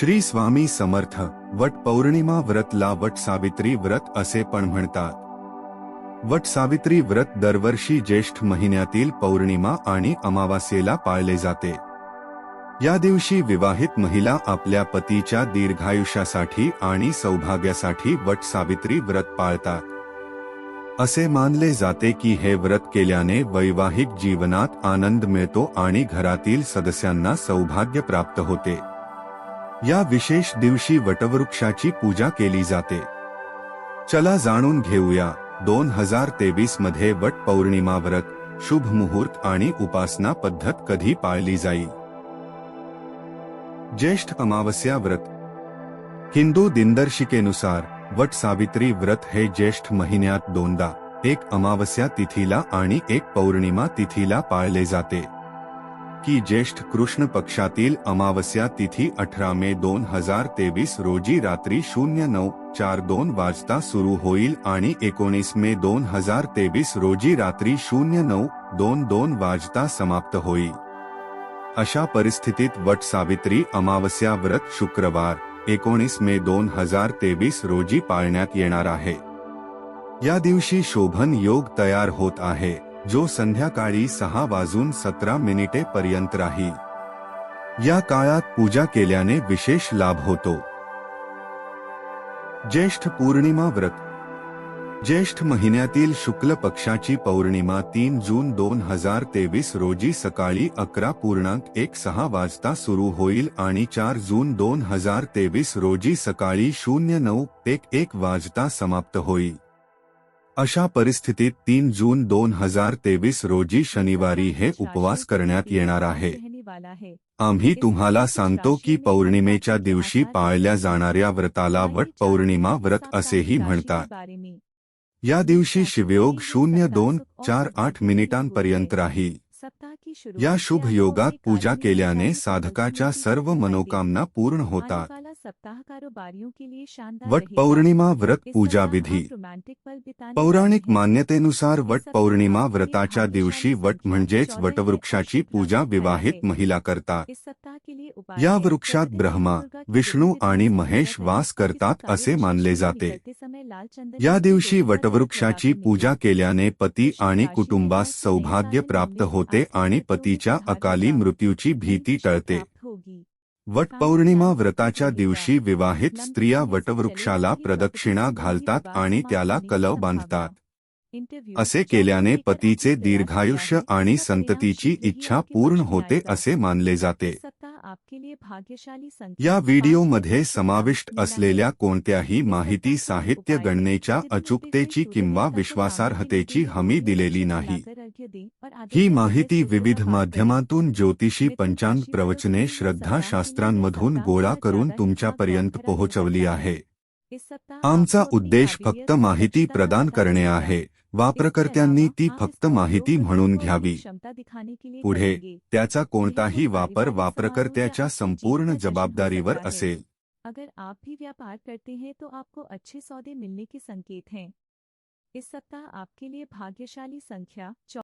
श्री स्वामी समर्थ वट पौर्णिमा व्रतला वट सावित्री व्रत असे पण म्हणतात. वट सावित्री व्रत दरवर्षी ज्येष्ठ महिन्यातील पौर्णिमा आणि अमावास्येला पाळले जाते. या दिवशी विवाहित महिला आपल्या पतीच्या दीर्घायुष्यासाठी आणि सौभाग्यासाठी वट सावित्री व्रत पाळतात. असे मानले जाते की हे व्रत केल्याने वैवाहिक जीवनात आनंद मिळतो आणि घरातील सदस्यांना सौभाग्य प्राप्त होते. या विशेष दिवशी वटवृक्षाची पूजा केली जाते. चला जाणून घेऊया दोन हजार तेवीसमध्ये वट पौर्णिमा व्रत शुभ मुहूर्त आणि उपासना पद्धत कधी पाळली जाईल ज्येष्ठ अमावस्या व्रत. हिंदू दिनदर्शिकेनुसार वट सावित्री व्रत हे ज्येष्ठ महिन्यात दोनदा एक अमावस्या तिथीला आणि एक पौर्णिमा तिथीला पाळले जाते. की ज्येष्ठ कृष्ण पक्षातील अमावस्या तिथी अठरा मे दोन हजार तेवीस रोजी रात्री शून्य नऊ चार दोन वाजता सुरू होईल आणि एकोणीस मे दोन हजार तेवीस रोजी रात्री शून्य नऊ दोन दोन वाजता समाप्त होईल. अशा परिस्थितीत वट सावित्री अमावस्या व्रत शुक्रवार एकोणीस मे दोन हजार तेवीस रोजी पाळण्यात येणार आहे. या दिवशी शोभन योग तयार होत आहे. जो संध्याकाळी सहा वाजून सतरा मिनिटे पर्यंत राहील या काळात पूजा केल्याने विशेष लाभ होतो. ज्येष्ठ पौर्णिमा व्रत. ज्येष्ठ महिन्यातील शुक्ल पक्षाची पौर्णिमा तीन जून दोन हजार तेवीस रोजी सकाळी अकरा पूर्णांक एक सहा वाजता सुरू होईल आणि चार जून दोन हजार तेवीस रोजी सकाळी शून्य नऊ एक एक वाजता समाप्त होईल. अशा परिस्थितीत तीन जून दोन हजार तेवीस रोजी शनिवारी हे उपवास करण्यात येणार आहे. आम्ही तुम्हाला सांगतो की पौर्णिमेच्या दिवशी पाळल्या जाणाऱ्या व्रताला वट पौर्णिमा व्रत असेही म्हणतात. या दिवशी शिवयोग शून्य दोन चार आठ मिनिटांपर्यंत राहील या शुभ योगात पूजा केल्याने साधकाच्या सर्व मनोकामना पूर्ण होतात. वट पौर्णिमा व्रत पूजा विधी पौराणिक मान्यतेनुसार वट पौर्णिमा व्रताच्या दिवशी वट म्हणजेच वटवृक्षाची पूजा विवाहित महिला करतात या वृक्षात ब्रह्मा विष्णू आणि महेश वास करतात असे मानले जाते। या दिवशी वटवृक्षाची पूजा केल्याने पती आणि कुटुंबास सौभाग्य प्राप्त होते आणि पतीच्या अकाली मृत्यूची भीती टळते। वट पौर्णिमा व्रताच्या दिवशी विवाहित स्त्रिया वटवृक्षाला प्रदक्षिणा घालतात आणि त्याला कलव बांधतात. असे केल्याने पतीचे दीर्घायुष्य आणि संततीची इच्छा पूर्ण होते असे मानले जाते. या व्हिडिओमध्ये समाविष्ट असलेल्या कोणत्याही माहिती साहित्य गणनेच्या अचूकतेची किंवा विश्वासार्हतेची हमी दिलेली नाही. ही माहिती विविध माध्यमातून ज्योतिषी पंचांग प्रवचने श्रद्धाशास्त्रांमधून गोळा करून तुमच्यापर्यंत पोहोचवली आहे. आमचा उद्देश फक्त माहिती प्रदान करणे आहे. वापरकर्त्यांनी ती फक्त माहिती म्हणून घ्यावी. पुढे त्याचा कोणताही वापर वापरकर्त्याच्या संपूर्ण जबाबदारीवर असेल. अगर आप भी व्यापार करते हैं तो आपको अच्छे सौदे मिलने के संकेत हैं। इस सप्ताह आपके लिए भाग्यशाली संख्या